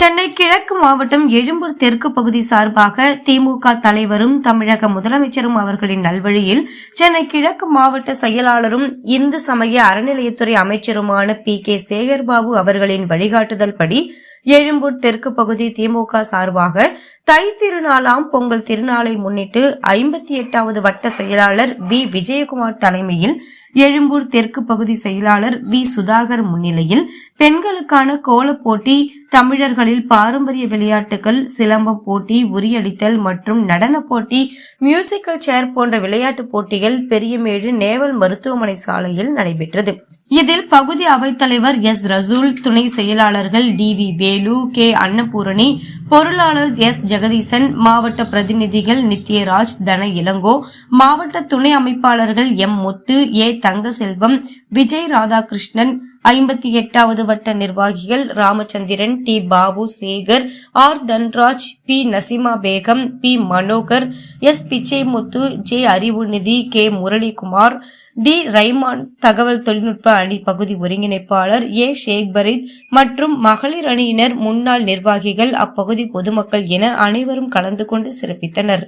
சென்னை கிழக்கு மாவட்டம் எழும்பூர் தெற்கு பகுதி சார்பாக திமுக தலைவரும் தமிழக முதலமைச்சரும் அவர்களின் நல்வழியில் சென்னை கிழக்கு மாவட்ட செயலாளரும் இந்து சமய அறநிலையத்துறை அமைச்சருமான பி. கே. சேகர்பாபு அவர்களின் வழிகாட்டுதல் படி எழும்பூர் தெற்கு பகுதி திமுக சார்பாக தை திருநாளாம் பொங்கல் திருநாளை முன்னிட்டு ஐம்பத்தி எட்டாவது வட்ட செயலாளர் வி. விஜயகுமார் தலைமையில் எழும்பூர் தெற்கு பகுதி செயலாளர் வி. சுதாகர் முன்னிலையில் பெண்களுக்கான கோலப் போட்டி தமிழர்களில் பாரம்பரிய விளையாட்டுகள் சிலம்பம் போட்டி உரியடித்தல் மற்றும் நடனப் போட்டி மியூசிக்கல் சேர் போன்ற விளையாட்டுப் போட்டிகள் பெரியமேடு நேவல் மருத்துவமனை சாலையில் நடைபெற்றது. இதில் பகுதி அவைத்தலைவர் எஸ். ரசூல் துணை செயலாளர்கள் T. V. Velu K. Annapoorani பொருளாளர் எஸ். ஜெகதீசன் மாவட்ட பிரதிநிதிகள் நித்யராஜ் தன இளங்கோ மாவட்ட துணை அமைப்பாளர்கள் எம். முத்து ஏ. தங்கசெல்வம் விஜய் ராதாகிருஷ்ணன் ஐம்பத்தி எட்டாவது வட்ட நிர்வாகிகள் Ramachandran T. Babu Sekar R. Dhanraj P. Nasima Begum P. Manohar S. Pichaimuthu J. Arivunidhi K. Muralikumar T. Raiman தகவல் தொழில்நுட்ப அணி பகுதி ஒருங்கிணைப்பாளர் ஏ. ஷேக் பரீத் மற்றும் மகளிர் அணியினர் முன்னாள் நிர்வாகிகள் அப்பகுதி பொதுமக்கள் என அனைவரும் கலந்து கொண்டு சிறப்பித்தனர்.